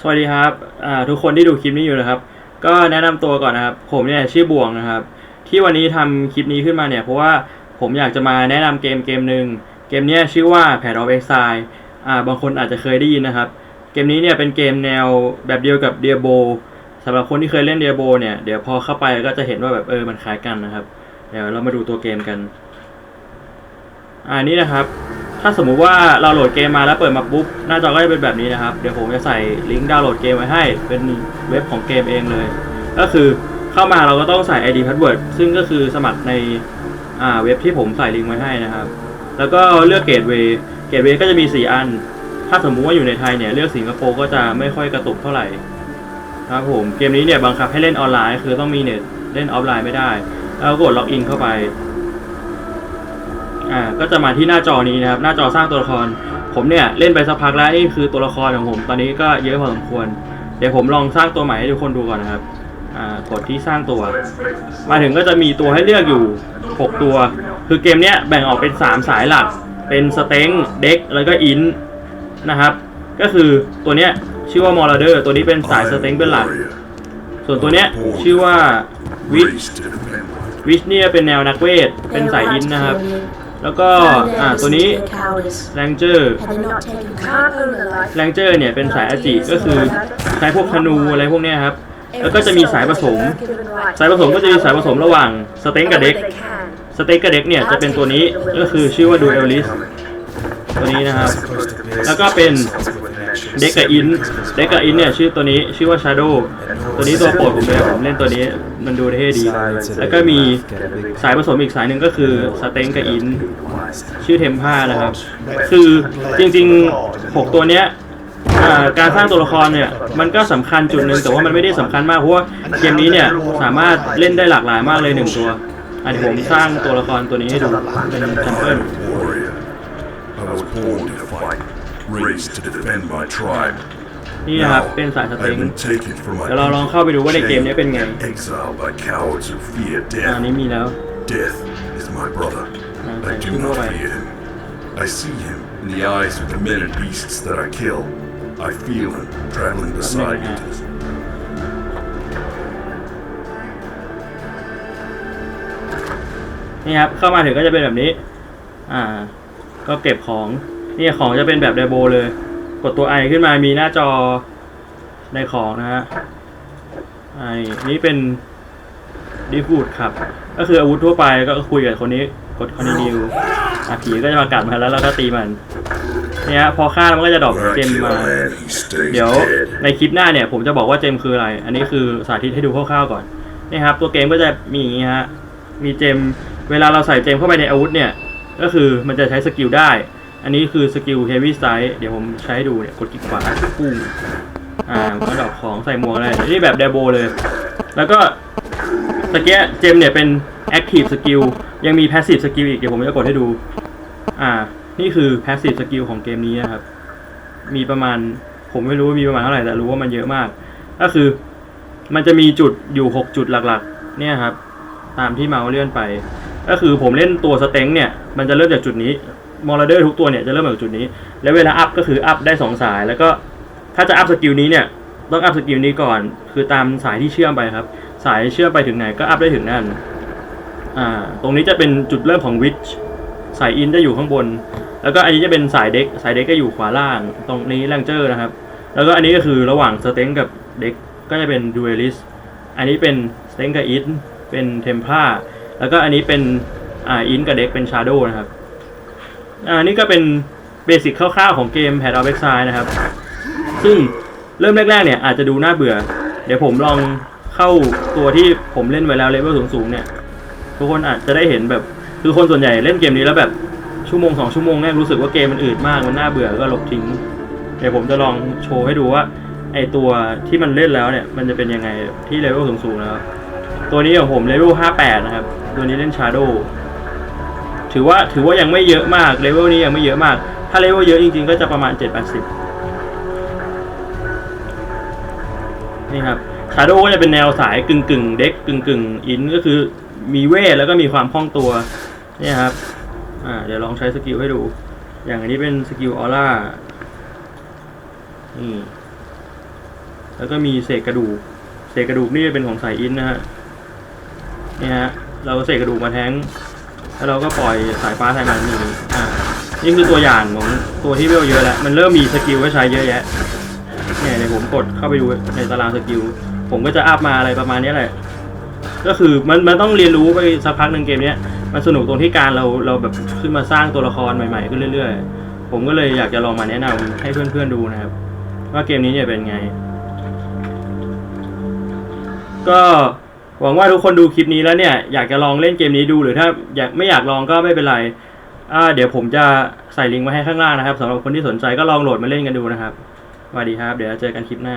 สวัสดีครับอ่าทุกคนที่ดูคลิปนี้อยู่นะครับ ก็แนะนำตัวก่อนนะครับ ผมเนี่ยชื่อบวงนะครับ ที่วันนี้ทำคลิปนี้ขึ้นมาเนี่ย เพราะว่าผมอยากจะมาแนะนำเกมเกมหนึ่งเกมนี้ชื่อว่า Pad of Exile อ่าบางคนอาจจะเคยได้ยินนะครับ เกมนี้เนี่ยเป็นเกมแนวแบบเดียวกับ Diablo สำหรับคนที่เคยเล่น Diablo เนี่ยเดี๋ยวพอเข้าไปก็จะเห็นว่าแบบเออมันคล้ายกันนะครับ เดี๋ยวเรามาดูตัวเกมกัน อ่านี่นะครับ ถ้าสมมุติว่าเราโหลดเกมมาแล้วเปิดมาปุ๊บหน้าจอก็จะเป็นแบบนี้นะครับ เดี๋ยวผมจะใส่ลิงก์ดาวน์โหลดเกมไว้ให้ เป็นเว็บของเกมเองเลย ก็คือเข้ามาเราก็ต้องใส่ ID password ซึ่งก็คือสมัครในอ่าเว็บที่ผมใส่ลิงก์ไว้ให้นะครับ แล้วก็เลือกเกตเวย์เกตเวย์ก็จะมี 4 อัน ถ้าสมมุติว่าอยู่ในไทยเนี่ยเลือกสิงคโปร์ก็จะไม่ค่อยกระตุกเท่าไหร่ครับผมเกมนี้เนี่ยบังคับให้เล่นออนไลน์ คือต้องมีเน็ตเล่นออฟไลน์ไม่ได้ แล้วก็กดล็อกอินเข้าไป อ่าก็จะมาที่หน้าจอนี้นะครับ หน้าจอสร้างตัวละคร ผมเนี่ยเล่นไปสักพักแล้วนี่คือตัวละครของผม ตอนนี้ก็เยอะพอสมควร เดี๋ยวผมลองสร้างตัวใหม่ให้ทุกคนดูก่อนนะครับอ่ากดที่สร้างตัว มาถึงก็จะมีตัวให้เลือกอยู่ 6 ตัว คือเกมเนี้ยแบ่งออกเป็น 3 สายหลัก เป็นสเต็งเด็กแล้วก็อินนะครับ ก็คือตัวเนี้ยชื่อว่ามอร์เดอร์ตัวนี้เป็นสายสเต็งเป็นหลัก ส่วนตัวเนี้ยชื่อว่าวิชวิชเนี่ยเป็นแนวนักเวท เป็นสายอินนะครับ แล้วก็อ่าตัวนี้แรงเจอร์แรงเจอร์เนี่ยเป็นสายอาจิก็คือใช้พวกธนูอะไรพวกเนี้ยครับ แล้วก็จะมีสายผสม สายผสมก็จะมีสายผสมระหว่างสเต็งกับเด็กสเต็กกับเด็กเนี่ยจะเป็นตัวนี้ก็คือชื่อว่าดูเอลลิสตัวนี้นะครับ แล้วก็เป็น เด็กกับอินเด็กกับอินเนี่ยชื่อตัวนี้ชื่อว่าชาโดตัวนี้ตัวโปรดผมเลยผมเล่นตัวนี้มันดูเท่ดี แล้วก็มีสายผสมอีกสายหนึ่งก็คือสเต็งกับอินชื่อเทมพานะครับ คือจริงๆ 6 ตัวเนี้ยการสร้างตัวละครเนี่ยมันก็สำคัญจุดหนึ่งแต่ว่ามันไม่ได้สำคัญมากเพราะว่าเกมนี้เนี่ยสามารถเล่นได้หลากหลายมากเลยหนึ่งตัวอันนี้ผมสร้างตัวละครตัวนี้ให้ดูเป็นแซมเปิล warrior. I was born to fight, raised to defend my tribe. นี่นะครับ Now, เป็นสายส I've เต็ง been taken from my เดี๋ยวเราลองเข้าไปดูว่าในเกมนี้เป็นไง chained and exiled by cowards who fear อัน death. นี้มีแล้ว Death is my brother. I do not fear him. I see him in the eyes of the men and beasts that I kill. I feel him traveling beside me. to this นี่ครับ เข้ามาถึงก็จะเป็นแบบนี้ อ่า ก็เก็บของ นี่ของจะเป็นแบบไดโบเลย กดตัวไอขึ้นมามีหน้าจอในของนะฮะไอนี่เป็นดีฟูดครับ ก็คืออาวุธทั่วไปก็คุยกับคนนี้กดคอนดิวอะผีก็จะมากัดมาแล้วแล้วก็ตีมันเนี่ยฮะพอฆ่ามันก็จะดรอปเจมมา เดี๋ยวในคลิปหน้าเนี่ย ผมจะบอกว่าเจมคืออะไร อันนี้คือสาธิตให้ดูคร่าวๆก่อนนี่ครับ ตัวเกมก็จะมีอย่างนี้ฮะมีเจม เวลาเราใส่เจมเข้าไปในอาวุธเนี่ย ก็คือมันจะใช้สกิลได้ อันนี้คือสกิลเฮฟวี่ไซด์เดี๋ยวผมใช้ให้ดูเนี่ยกดคลิกขวาปุ้งอ่าก็ดอกของใส่หมวกอะไรนี่แบบเดโบเลย แล้วก็ตะเกียเจมเนี่ยเป็นแอคทีฟสกิลยังมีแพสซีฟสกิลอีกเดี๋ยวผมจะกดให้ดู อ่า นี่คือแพสซีฟสกิลของเกมนี้นะครับ มีประมาณผมไม่รู้ว่ามีประมาณเท่าไหร่แต่รู้ว่ามันเยอะมาก ก็คือมันจะมีจุดอยู่ 6 จุดหลักๆ เนี่ยครับ ตามที่เมาส์เลื่อนไป ก็คือผมเล่นตัวสเต็งเนี่ย มันจะเริ่มจากจุดนี้ มอร์เดอร์ทุกตัวเนี่ยจะเริ่มจากจุดนี้ แล้วเวลาอัพก็คืออัพได้ 2 สาย แล้วก็ถ้าจะอัพสกิลนี้เนี่ยต้องอัพสกิลนี้ก่อน คือตามสายที่เชื่อมไปครับ สายเชื่อมไปถึงไหนก็อัพได้ถึงนั่นอ่าตรงนี้จะเป็นจุดเริ่มของวิชสายอินจะอยู่ข้างบน แล้วก็อันนี้จะเป็นสายเด็กสายเด็กก็อยู่ขวาล่าง ตรงนี้แรงเจอร์นะครับ แล้วก็อันนี้ก็คือระหว่างสเต็งกับเด็กก็จะเป็นดูเอลิสอันนี้เป็นสเต็งกับอินเป็นเทมพลาแล้วก็อันนี้เป็นอ่าอินกับเด็กเป็นชาโดนะครับ อ่านี่ก็เป็นเบสิกคร่าวๆของเกม Pad of Exile นะครับ ซึ่งเริ่มแรกๆเนี่ยอาจจะดูน่าเบื่อ เดี๋ยวผมลองเข้าตัวที่ผมเล่นไว้แล้วเลเวลสูงๆเนี่ย ทุกคนอาจจะได้เห็นแบบคือคนส่วนใหญ่เล่นเกมนี้แล้วแบบชั่วโมงสองชั่วโมงเนี่ยรู้สึกว่าเกมมันอืดมากมันน่าเบื่อก็ลบทิ้ง เดี๋ยวผมจะลองโชว์ให้ดูว่าไอตัวที่มันเล่นแล้วเนี่ยมันจะเป็นยังไงที่เลเวลสูงๆนะครับ ตัวนี้ของผมเลเวล58 นะครับ ตัวนี้เล่น Shadow ถือว่าถือว่ายังไม่เยอะมากเลเวลนี้ยังไม่เยอะมาก ถ้าเลเวลเยอะจริงๆ ก็จะประมาณ 7-80 นี่ครับ Shadow ก็จะเป็นแนวสายกึ่งกึ่งเด็กกึ่งกึ่งอินก็คือมีเวทแล้วก็มีความคล่องตัวเนี่ยครับอ่าเดี๋ยวลองใช้สกิลให้ดู อย่างอันนี้เป็นสกิลออร่านี่แล้วก็มีเศษกระดูกเศษกระดูกนี่เป็นของสายอินนะฮะนี่ฮะเราเศษกระดูกมาแทง แล้วเราก็ปล่อยสายฟ้าสายมันนี่อ่านี่คือตัวอย่างของตัวที่เวลเยอะแล้ว มันเริ่มมีสกิลให้ใช้เยอะแยะ เนี่ยเดี๋ยวผมกดเข้าไปดูในตารางสกิล ผมก็จะอัพมาอะไรประมาณนี้แหละ ก็คือมันมันต้องเรียนรู้ไปสักพักหนึ่งเกมเนี้ย มันสนุกตรงที่การเราเราแบบขึ้นมาสร้างตัวละครใหม่ๆขึ้นเรื่อย ๆ ผมก็เลยอยากจะลองมาแนะนำให้เพื่อนๆดูนะครับ ว่าเกมนี้เนี่ยเป็นไง ก็ หวังว่าทุกคนดูคลิปนี้แล้วเนี่ยอยากจะลองเล่นเกมนี้ดูหรือถ้าอยากไม่อยากลองก็ไม่เป็นไรอ่าเดี๋ยวผมจะใส่ลิงก์ไว้ให้ข้างล่างนะครับสำหรับคนที่สนใจก็ลองโหลดมาเล่นกันดูนะครับสวัสดีครับ เดี๋ยวเจอกันคลิปหน้า